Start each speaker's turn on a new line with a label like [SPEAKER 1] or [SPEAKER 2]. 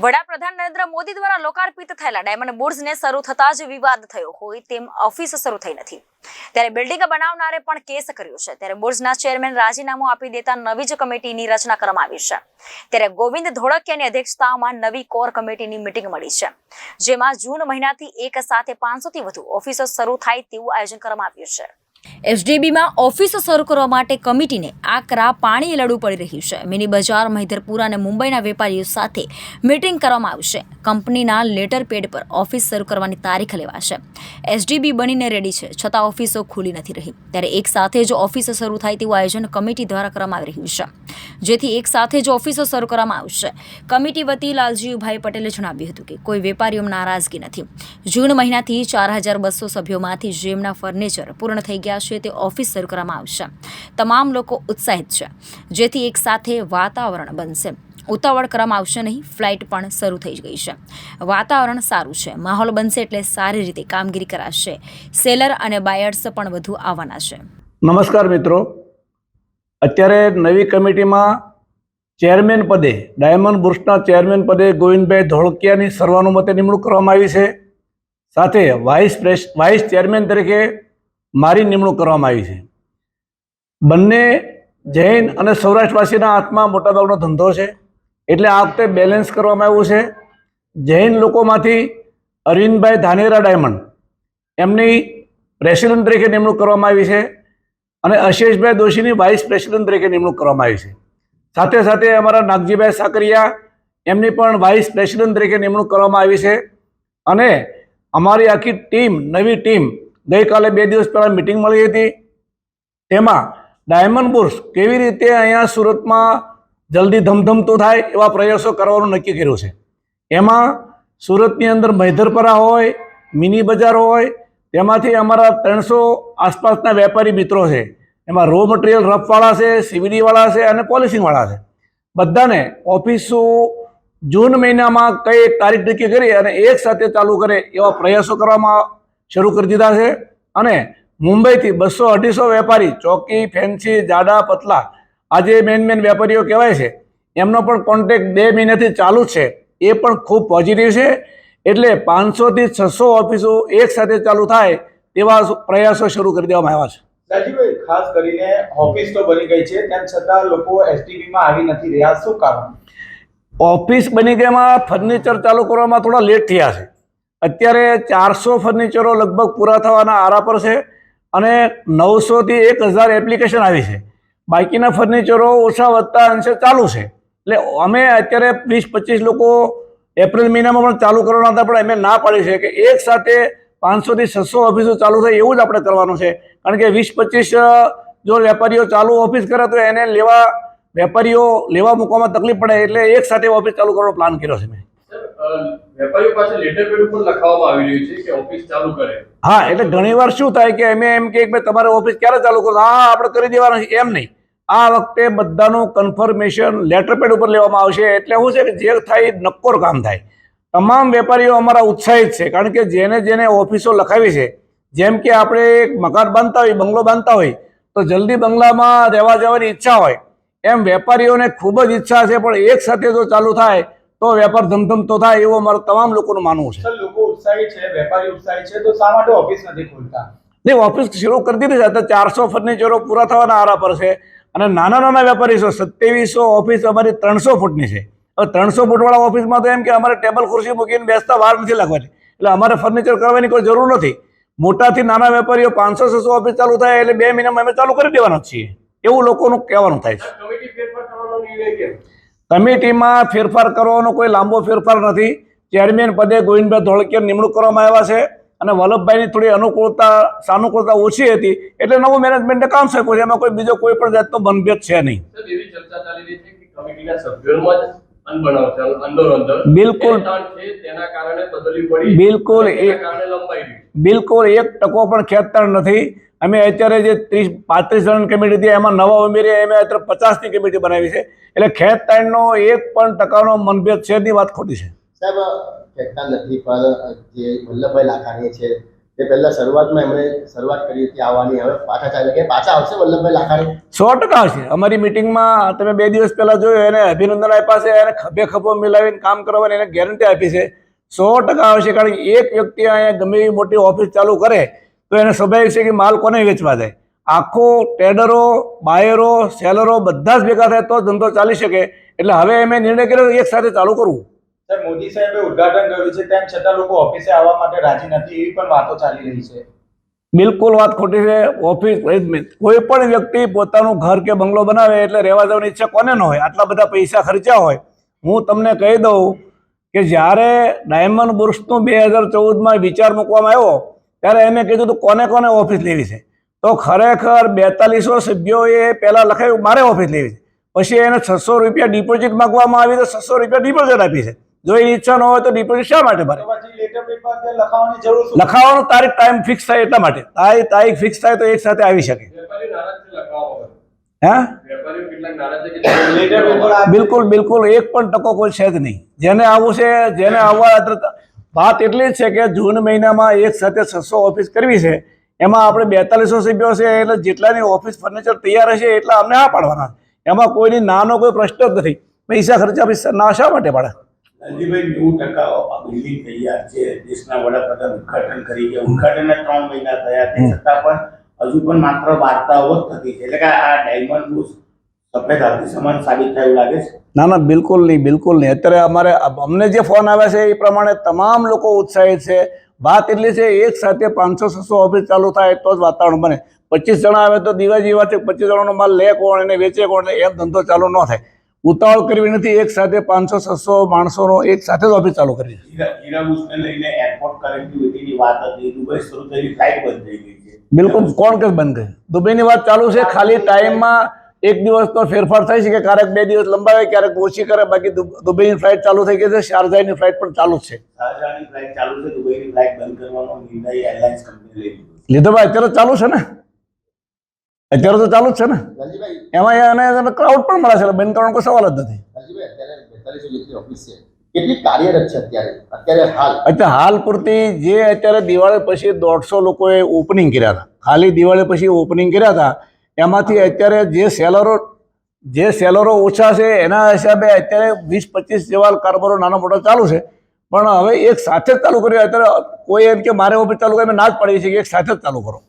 [SPEAKER 1] વડાપ્રધાન નરેન્દ્ર મોદી દ્વારા લોકાર્પિત થયેલા ડાયમંડ બુર્સને શરૂ થતા જ વિવાદ થયો હોય તેમ ઓફિસ શરૂ થઈ નથી. ત્યારે બિલ્ડિંગ બનાવનારે પણ કેસ કર્યો છે. ત્યારે બોર્ડ્સના ચેરમેન રાજીનામું આપી દેતા નવી જ કમિટીની રચના કરવામાં આવી છે. ત્યારે ગોવિંદ ધોળકિયાની અધ્યક્ષતામાં નવી કોર કમિટીની મિટિંગ મળી છે. જેમાં જૂન મહિનાથી એક સાથે પાંચસોથી વધુ ઓફિસો શરૂ થાય તેવું આયોજન કરવામાં આવ્યું છે. એસડીબીમાં ઓફિસો શરૂ કરવા માટે કમિટીને આકરા પાણી લડવું પડી રહ્યું છે. મિની બજાર મહિધરપુરા અને મુંબઈના વેપારીઓ સાથે મીટિંગ કરવામાં આવશે કંપનીના લેટર પેડ પર ઓફિસ શરૂ કરવાની તારીખ લેવાશે. એસડીબી બનીને રેડી છે, છતાં ઓફિસો ખુલી નથી રહી. ત્યારે એક સાથે જ ઓફિસો શરૂ થાય તેવું આયોજન કમિટી દ્વારા કરવામાં આવી રહ્યું છે. જેથી એક સાથે જ ઓફિસો શરૂ કરવામાં આવશે. કમિટી વતી લાલજીભાઈ પટેલે જણાવ્યું હતું કે કોઈ વેપારીઓમાં નારાજગી નથી. જૂન મહિનાથી ચાર હજાર બસો સભ્યોમાંથી જેમના ફર્નિચર પૂર્ણ થઈ ગયા છે તે ઓફિસ શરૂ કરવામાં આવશે. તમામ લોકો ઉત્સાહિત છે. જેથી એક સાથે વાતાવરણ બનશે. ઉતાવળ કરવામાં આવશે નહીં, ફ્લાઇટ પણ શરૂ થઈ ગઈ છે. વાતાવરણ સારું છે. માહોલ બનશે એટલે સારી રીતે કામગીરી કરાશે. સેલર અને બાયર્સ પણ વધુ આવવાના છે.
[SPEAKER 2] નમસ્કાર મિત્રો. અત્યારે નવી કમિટીમાં ચેરમેન પદે, ડાયમંડ બુર્સના ચેરમેન પદે ગોવિંદભાઈ ધોળકિયાની સર્વાનુમતે નિમણૂક કરવામાં આવી છે. સાથે વાઇસ વાઇસ ચેરમેન તરીકે મારી નિમણૂક કરવામાં આવી છે. બંને જૈન અને સૌરાષ્ટ્રવાસીના હાથમાં મોટાભાગનો ધંધો છે. એટલે આ વખતે બેલેન્સ કરવામાં આવ્યું છે. જૈન લોકોમાંથી અરવિંદભાઈ ધાનેરા ડાયમંડ, એમની પ્રેસિડેન્ટ તરીકે નિમણૂક કરવામાં આવી છે અને અશેષભાઈ દોશીની વાઇસ પ્રેસિડેન્ટ તરીકે નિમણૂક કરવામાં આવી છે. સાથે સાથે અમારા નાગજીભાઈ સાકરિયા, એમની પણ વાઇસ પ્રેસિડેન્ટ તરીકે નિમણૂક કરવામાં આવી છે. અને અમારી આખી ટીમ નવી ટીમ ગઈકાલે બે દિવસ પહેલાં મિટિંગ મળી હતી. તેમાં ડાયમંડ બુર્સ કેવી રીતે અહીંયા સુરતમાં જલ્દી ધમધમતું થાય એવા પ્રયાસો કરવાનું નક્કી કર્યું છે. એમાં સુરતની અંદર મૈધરપરા હોય, મિની બજાર હોય, તેમાંથી અમારા ત્રણસો આસપાસના વેપારી મિત્રો છે. એમાં રો મટીરિયલ રફવાળા છે, સીવીડીવાળા છે અને પોલિશિંગવાળા છે. બધાને ઓફિસો જૂન મહિનામાં કઈ તારીખ નક્કી કરી અને એક સાથે ચાલુ કરે એવા પ્રયાસો કરવામાં શરૂ કરી દીધા છે. અને મુંબઈથી બસો અઢીસો વેપારી ચોકી ફેન્સી જાડા પતલા આ જે મેન મેન વેપારીઓ કહેવાય છે. એમનો પણ કોન્ટેક્ટ બે મહિનાથી ચાલુ છે. એ પણ ખૂબ પોઝિટિવ છે. એટલે પાંચસોથી છસો ઓફિસો એક સાથે ચાલુ થાય તેવા પ્રયાસો શરૂ કરી દેવામાં આવ્યા છે.
[SPEAKER 3] રાજીવભાઈ ખાસ કરીને ઓફિસ તો બની ગઈ છે તેમ છતાં લોકો એસટીબી આવી નથી રહ્યા. શું કારણ?
[SPEAKER 2] ઓફિસ બની ગયામાં ફર્નિચર ચાલુ કરવામાં થોડા લેટ થયા છે. અત્યારે ચારસો ફર્નિચરો લગભગ પૂરા થવાના આરા પર છે અને નવસોથી એક હજાર એપ્લિકેશન આવી છે. બાકીના ફર્નિચરો ઓછા વધતા અંશે ચાલુ છે. એટલે અમે અત્યારે વીસ પચીસ લોકો એપ્રિલ મહિનામાં પણ ચાલુ કરવાના હતા, પણ અમે ના પાડી છે કે એક સાથે પાંચસોથી છસો ઓફિસો ચાલુ થાય એવું જ આપણે કરવાનું છે. કારણ કે વીસ પચીસ જો વેપારીઓ ચાલુ ઓફિસ કરે તો એને લેવા, વેપારીઓ લેવા મૂકવામાં તકલીફ પડે એટલે એક સાથે ઓફિસ ચાલુ કરવાનો પ્લાન કર્યો છે મેં.
[SPEAKER 4] વેપારીઓ પાસે લેટર પેડ ઉપર લખાવવામાં આવી રહ્યું છે કે ઓફિસ ચાલુ કરે.
[SPEAKER 2] હા, એટલે ઘણીવાર શું થાય કે અમે એમ કે ભાઈ તમારે ઓફિસ ક્યારે ચાલુ કરો હા, આપણે કરી દેવાનું છે. એમ નહીં. આ વખતે બધાનું કન્ફર્મેશન લેટર પેડ ઉપર લેવામાં આવશે. એટલે શું છે કે જે થાય એ નક્કોર કામ થાય. તમામ વેપારીઓ અમારા ઉત્સાહિત છે. કારણ કે જેને જેને ઓફિસો લખાવી છે, જેમ કે આપણે એક મકાન બાંધતા હોય, બંગલો બાંધતા હોય, તો જલ્દી બંગલામાં રહેવા જવાની ઈચ્છા હોય. એમ વેપારીઓને ખૂબ જ ઈચ્છા છે, પણ એક સાથે જો ચાલુ થાય તો વેપાર ધમધમતો થાય એવું અમારું તમામ લોકોનું માનવું છે.
[SPEAKER 3] લોકો ઉત્સાહી છે વેપારી ઉત્સાહી છે તો શા માટે ઓફિસ નથી ખોલતા?
[SPEAKER 2] નહીં ઓફિસ શરૂ કરી દીધી છે અત્યારે ચારસો ફર્નિચરો પૂરા થવાના આરા પર છે અને નાના નાના વેપારી છે સત્યાવીસો ઓફિસ અમારી ત્રણસો ફૂટની છે. હવે ત્રણસો ફૂટવાળા ઓફિસમાં તો એમ કે અમારે ટેબલ ખુરશી મૂકીને બેસતા વાર નથી લાગવાની. એટલે અમારે ફર્નિચર કરવાની કોઈ જરૂર નથી. મોટાથી નાના વેપારીઓ પાંચસો છસો ઓફિસ ચાલુ થાય એટલે બે મહિનામાં અમે ચાલુ કરી દેવાના છીએ. એવું લોકોનું કહેવાનું થાય છે. કમિટીમાં ફેરફાર કરવાનો કોઈ લાંબો ફેરફાર નથી. ચેરમેન પદે ગોવિંદભાઈ ધોળકિયા નિમણૂક કરવામાં આવ્યા છે અને વલ્લભભાઈની થોડી અનુકૂળતા સાનુકૂળતા ઓછી હતી એટલે નવું મેનેજમેન્ટે કામ શક્યું છે. એમાં કોઈ બીજો કોઈ પણ જાતનો મનભેદ છે નહીં. બિલકુલ. બિલકુલ. બિલકુલ. એક ટકો પણ ખેતર નથી. અમે અત્યારે જે ત્રીસ પાંત્રીસ જણ કમિટી હતી એમાં નવા ઉમેરી અમે અત્યારે પચાસની કમિટી બનાવી છે. એટલે ખેંચતાણનો એક પણ ટકાનો મનભેદ છે વાત ખોટી છે?
[SPEAKER 5] સાહેબ કહેતા નથી પણ જે વલ્લભભાઈ લાખાણી છે તે પહેલા શરૂઆતમાં એમણે શરૂઆત કરી હતી આવવાની. હવે પાછા ચાલે કે પાછા આવશે વલ્લભભાઈ લાખાણી?
[SPEAKER 2] સો ટકા આવશે અમારી મિટિંગમાં તમે બે દિવસ પહેલા જોયું એને અભિનંદન આપ્યા છે એને ખભે ખભો મિલાવીને કામ કરવાની એને ગેરંટી આપી છે. સો ટકા આવશે કારણ કે એક વ્યક્તિ અહીંયા ગમે એવી મોટી ઓફિસ ચાલુ કરે તો એને સ્વાભાવિક છે કે માલ કોને વેચવા જાય આખો ટેડરો બાયરો સેલરો બધા જ ભેગા થાય તો ધંધો ચાલી શકે. એટલે હવે એમ નિર્ણય કર્યો એક સાથે ચાલુ કરવું.
[SPEAKER 3] સર મોદી સાહેબે ઉદઘાટન કર્યું છે તેમ છતાં લોકો ઓફિસે આવવા માટે રાજી નથી એવી પણ વાતો ચાલી રહી છે.
[SPEAKER 2] બિલકુલ વાત ખોટી છે. ઓફિસ કોઈ પણ વ્યક્તિ પોતાનું ઘર કે બંગલો બનાવે એટલે રહેવા જવાની ઈચ્છા કોને ન હોય? આટલા બધા પૈસા ખર્ચ્યા હોય. હું તમને કહી દઉં કે જ્યારે ડાયમંડ બુર્સનું બે હજાર ચૌદમાં વિચાર મૂકવામાં આવ્યો ત્યારે એમે કીધું હતું કોને કોને ઓફિસ લેવી છે? તો ખરેખર બેતાલીસો સભ્યોએ પહેલાં લખાયું મારે ઓફિસ લેવી છે. પછી એને છસો રૂપિયા ડિપોઝિટ માગવામાં આવી તો છસો રૂપિયા ડિપોઝિટ આપી છે. જો એની ઈચ્છા ન હોય તો ડિપોઝિટ શા માટે ભરે?
[SPEAKER 3] તો પછી લેટર પેપર કે લખાવવાની જરૂર શું?
[SPEAKER 2] લખાવાનો તારીખ ટાઈમ ફિક્સ થાય એટલા માટે. તારીખ તારીખ ફિક્સ થાય તો એક સાથે આવી શકે.
[SPEAKER 4] વેપારીઓ નારાજ છે લખાવવા વગર.
[SPEAKER 2] હે?
[SPEAKER 4] વેપારીઓ કેટલાક નારાજ છે કે
[SPEAKER 3] લેટર પેપર આ
[SPEAKER 2] બિલકુલ બિલકુલ. એક પણ ટકો કોઈ છે જ નહીં. જેને આવવું છે જેને આવવા આદ્રતા- વાત એટલી જ છે કે જૂન મહિનામાં એક સાથે છસો ઓફિસ કરવી છે. એમાં આપણે બેતાલીસો સભ્યો છે એટલે જેટલાની ઓફિસ ફર્નિચર તૈયાર હશે એટલા અમને આ પાડવાના એમાં કોઈની નાનો કોઈ પ્રશ્ન જ નથી. પૈસા ખર્ચા પૈસા ના શા માટે પાડે?
[SPEAKER 6] લાલજીભાઈ નેવું ટકા બિલ્ડિંગ તૈયાર છે. દેશના વડાપ્રધાન ઉદઘાટન કરી ગયા. ઉદઘાટનના ત્રણ મહિના થયા. તે છતાં પણ હજુ પણ માત્ર વાર્તાઓ જ થતી છે. એટલે કે આ ડાયમંડ બુશ સફેદ સમાન સાબિત થયું લાગે છે?
[SPEAKER 2] ના ના બિલકુલ નહીં બિલકુલ નહીં. અત્યારે અમારે અમને જે ફોન આવ્યા છે એ પ્રમાણે તમામ લોકો ઉત્સાહિત છે. વાત એટલી છે એક સાથે પાંચસો છસો ઓફિસ ચાલુ થાય તો જ વાતાવરણ બને. પચીસ જણા આવે તો દીવા વાત છે પચીસ જણાનો માલ લે કોણ એને વેચે કોણ એમ ધંધો ચાલુ ન થાય. ઉતાવળ કરવી નથી એક સાથે પાંચસો છસો માણસોનો એક સાથે જ ઓફિસ ચાલુ કરી બિલકુલ કોણ કે બંધ કરી? દુબઈની વાત ચાલુ છે ખાલી ટાઈમમાં એક દિવસ તો ફેરફાર છે કે ક્યારેક બે દિવસ લંબાવે ક્યારેક ઓછી કરે બાકી દુબઈની ફ્લાઇટ ચાલુ થઈ ગઈ છે શારજાની ફ્લાઇટ પણ ચાલુ છે.
[SPEAKER 6] શાહજહાની ફ્લાઇટ ચાલુ છે દુબઈની ફ્લાઇટ બંધ કરવાનો નિર્ણય એરલાઇન્સ કંપની લઈ લીધો
[SPEAKER 2] ભાઈ અત્યારે તો ચાલુ છે ને? અત્યારે તો ચાલુ જ છે ને? એમાં એને ક્રાઉડ પણ મળે છે બંધ કરવાનો કોઈ સવાલ જ નથી.
[SPEAKER 5] અત્યારે હાલ.
[SPEAKER 2] પૂરતી જે અત્યારે દિવાળી પછી દોઢસો લોકોએ ઓપનિંગ કર્યા હતા. ખાલી દિવાળી પછી ઓપનિંગ કર્યા હતા એમાંથી અત્યારે જે સેલરો જે સેલરો ઓછા છે, એના હિસાબે અત્યારે વીસ, પચીસ જેવા કારોબારો નાના મોટા ચાલુ છે. પણ હવે એક સાથે જ ચાલુ કર્યો, અત્યારે કોઈ એમ કે મારે ચાલુ કરી ના જ પાડીએ છીએ એક સાથે જ ચાલુ કરો.